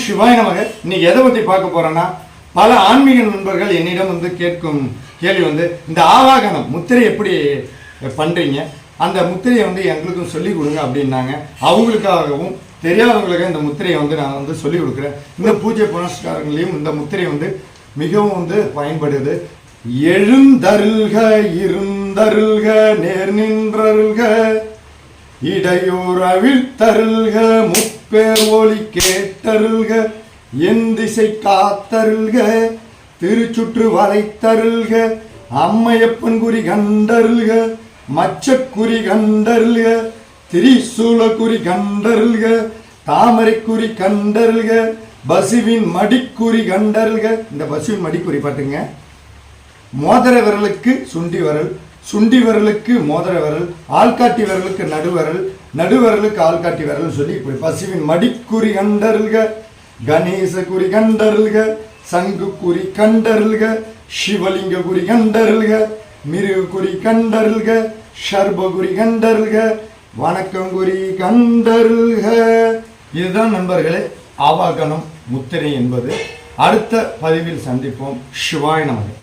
சிவாய நமக இன்னைக்கு எதை பத்தி பார்க்க போறேன்னா பல ஆன்மீக நண்பர்கள் என்னிடம் வந்து கேட்கும் கேள்வி வந்து இந்த ஆவாகனம் முத்திரை எப்படி பண்றீங்க? அந்த முத்திரையை வந்து எங்களுக்கும் சொல்லிக் கொடுங்க அப்படின்னாங்க. அவங்களுக்காகவும் தெரியாதவங்களுக்கு இந்த முத்திரையை வந்து நான் வந்து சொல்லிக் கொடுக்குறேன். இந்த பூஜை புனஸ்காரங்களையும் இந்த முத்திரை வந்து மிகவும் வந்து பயன்படுது. எழுந்தருள்க இருந்தருள்க நேர் நின்றருள்க இடையூர் அவிழ்த்தருள்க பேர் ஒளி கேட்டருள்க என் திசை காத்தருள்க திருச்சுற்று வளைத்தருள்க அம்மையப்பன் குறி கண்டருள்க மச்சக்குறி கண்டருள்க திரிசூல குறி கண்டருள்க தாமரை குறி கண்டருள்க பசுவின் மடிக்குறி கண்டருள்க. இந்த பசுவின் மடிக்குறி பாட்டுங்க மோதிர விரலுக்கு சுண்டி வரல். சுண்டி விரலுக்கு மோதிர விரல் ஆள்காட்டி விரலுக்கு நடுவரல் நடுவரலுக்கு ஆள்காட்டி விரல் சொல்லி இப்படி பசுவின் மடிக்குறி கண்டருள்க கணேச குறி கண்டருள்க சங்கு குறி கண்டருள்க சிவலிங்க குறி கண்டருள்க மிருக குறி கண்டருள்க ஷர்ப குறி கண்டருள்க வணக்கம் குறி கண்டருள்க. இதுதான் நண்பர்களே ஆவாகனம் முத்திரை என்பது. அடுத்த பதிவில் சந்திப்போம். சிவாய நமக்கு